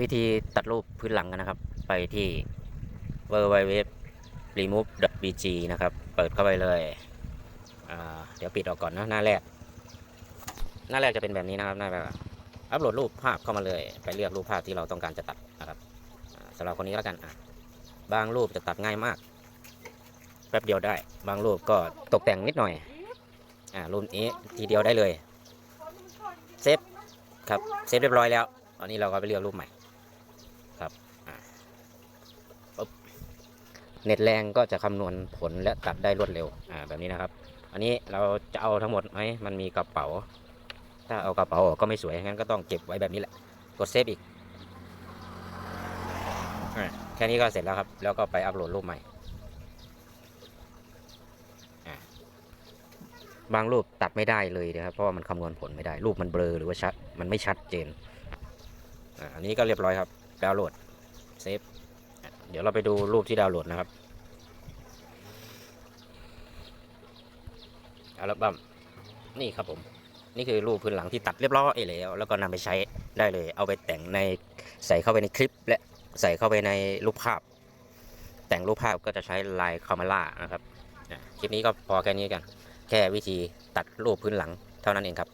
วิธีตัดรูปพื้นหลังกันนะครับ ไปที่ w w w remove bg นะครับ เปิดเข้าไปเลยเดี๋ยวปิดออกก่อนนะหน้าแรก หน้าแรกจะเป็นแบบนี้นะครับหน้าแรกอัปโหลดรูปภาพเข้ามาเลย ไปเลือกรูปภาพที่เราต้องการจะตัดนะครับสำหรับคนนี้แล้วกันบางรูปจะตัดง่ายมาก แป๊บเดียวได้ บางรูปก็ตกแต่งนิดหน่อยอ่ารูปนี้ทีเดียวได้เลย เซฟครับเซฟเรียบร้อยแล้ว อนนี้เราก็ไปเลือกรูปใหม่ครับปุ๊บเน็ตแรงก็จะคำนวณผลและตัดได้รวดเร็วอ่าแบบนี้นะครับ อันนี้เราจะเอาทั้งหมดไหมมันมีกระเป๋า ถ้าเอากระเป๋าออกก็ไม่สวยงั้นก็ต้องเก็บไว้แบบนี้แหละ กดเซฟอีกอแค่นี้ก็เสร็จแล้วครับ แล้วก็ไปอัปโหลดรูปใหม่บางรูปตัดไม่ได้เลยนะครับเพราะว่ามันคำนวณผลไม่ได้ รูปมันเบลอหรือว่าชัดมันไม่ชัดเจน อันนี้ก็เรียบร้อยครับ ดาวน์โหลด เซฟ เดี๋ยวเราไปดูรูปที่ดาวน์โหลดนะครับ อัลบั้ม นี่ครับผม นี่คือรูปพื้นหลังที่ตัดเรียบร้อยแล้ว แล้วก็นำไปใช้ได้เลย เอาไปแต่งในใส่เข้าไปในคลิป และใส่เข้าไปในรูปภาพ แต่งรูปภาพก็จะใช้ลายคาเมล่านะครับ คลิปนี้ก็พอแค่นี้กัน แค่วิธีตัดรูปพื้นหลังเท่านั้นเองครับ